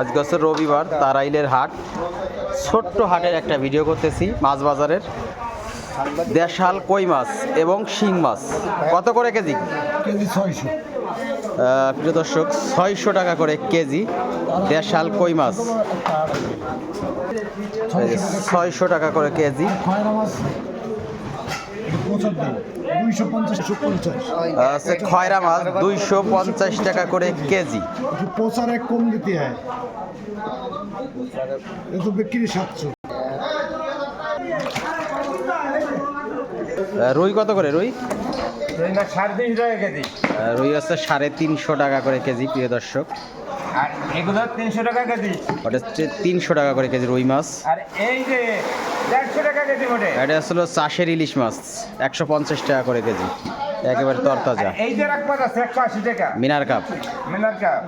আজকে হচ্ছে রবিবার তারাইলের হাট। ছোট্ট হাটের একটা ভিডিও করতেছি মাছ বাজারের। দেশাল কই মাছ এবং শিং মাছ। কত করে কেজি? কেজি ছয়শো। প্রিয় দর্শক ছয়শো টাকা করে কেজি দেশাল কই মাছ। ছয়শো। টাকা করে কেজি। খয়রা মাছ দুইশো পঞ্চাশ। পঞ্চাশ আহ, হচ্ছে খয়রা মাছ দুইশো পঞ্চাশ টাকা করে কেজি। একটু পচার এক কম দিতে হয়। বিক্রি সাতশো। রুই কত করে রুই? রুই হচ্ছে সাড়ে তিনশো টাকা করে কেজি প্রিয় দর্শক। আর এগুলো তিনশো টাকা কেজি। ওটা তিনশো টাকা করে কেজি রুই মাছ। আর এই যে দেড়শো টাকা কেজি ওটা এটা আসলে চাষের ইলিশ মাছ একশো পঞ্চাশ টাকা করে কেজি। একেবারে তরতাজা। এই যে রাখপাত আছে একশো আশি টাকা। মিনার কাপ। মিনার কাপ।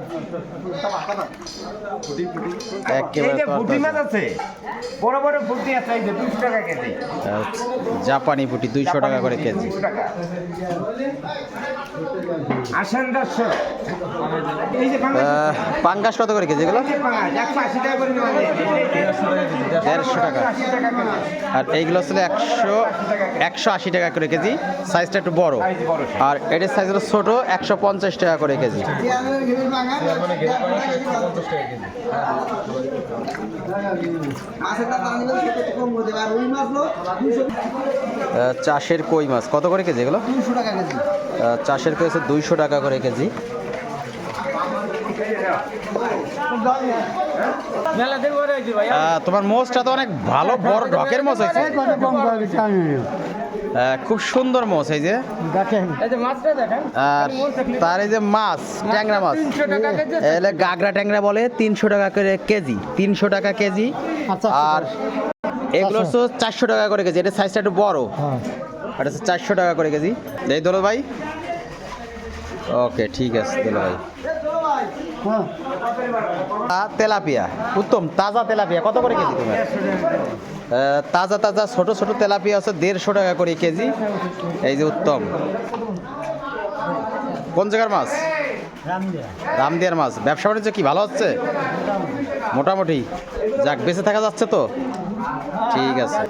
এই একেবারে যে ফুটি মাছ আছে বড় বড় ফুটি আছে এই যে দুশো টাকা কেজি। জাপানি পুটি দুইশো টাকা করে কেজি। 200 আসেন দর্শক এই যে পাঙ্গাস কত করে কেজি এগুলো? একশো আশি টাকা করে। দেড়শো টাকা। আর এইগুলো আসলে একশো একশো আশি টাকা করে কেজি। সাইজটা একটু বড়। আর এটার সাইজ হলো ছোটো, একশো পঞ্চাশ টাকা করে কেজি। চাষের কই মাছ। কত করে কেজি এগুলো? চাষের কই হচ্ছে দুইশো টাকা করে কেজি। তোমার মোচটা তো অনেক ভালো, বড় ঢকের মোচ হয়েছে। খুব সুন্দর মোচ, এই যে। আর তার এই যে মাছ, ট্যাংরা মাছ। এলে গাগরা ট্যাংরা বলে, তিনশো টাকা করে কেজি, তিনশো টাকা কেজি। আর এগুলো হচ্ছে চারশো টাকা করে কেজি, এটা সাইজটা একটু বড়। এটা হচ্ছে চারশো টাকা করে কেজি। এই দোলো ভাই? ওকে, ঠিক আছে দোলো ভাই। তেলাপিয়া, উত্তম, তাজা তেলাপিয়া, কত করে কেজি তোমার? তাজা তাজা, ছোট ছোট তেলাপিয়া আছে, দেড়শো টাকা করে কেজি। এই যে উত্তম। কোন জায়গার মাছ? রামদিয়ার মাছ। ব্যবসা বাণিজ্য কি, ভালো হচ্ছে? মোটামুটি। যাক, বেঁচে থাকা যাচ্ছে তো। ঠিক আছে।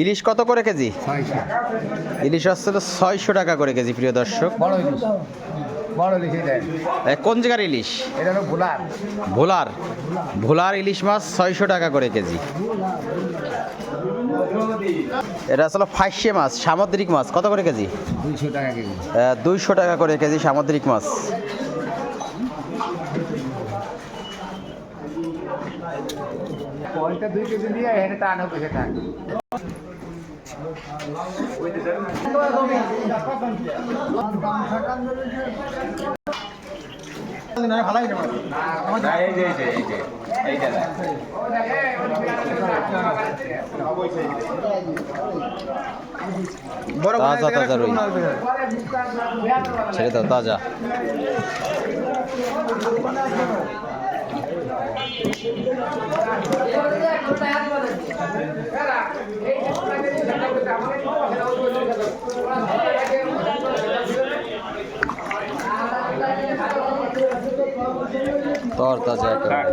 ইলিশ কত করে কেজি? ইলিশ হচ্ছে তো ছয়শো টাকা করে কেজি প্রিয় দর্শক। কোন জায়গার ইলিশ? ভোলার। ভোলার। ইলিশ মাছ ছয়শো টাকা করে কেজি। এটা আসলে ফাইসে মাছ সামুদ্রিক মাছ। কত করে কেজি? দুইশো টাকা কেজি। দুইশো টাকা করে কেজি সামুদ্রিক মাছ। পয়সা দুই কেজি দিয়ে হেঁটে তা আনো পয়সা থাক। এই যে এই যে এই যে এইটা দেখ। তাজা তাজা রুই ছেড়ে দাও তাজা তর তাজা একেবারে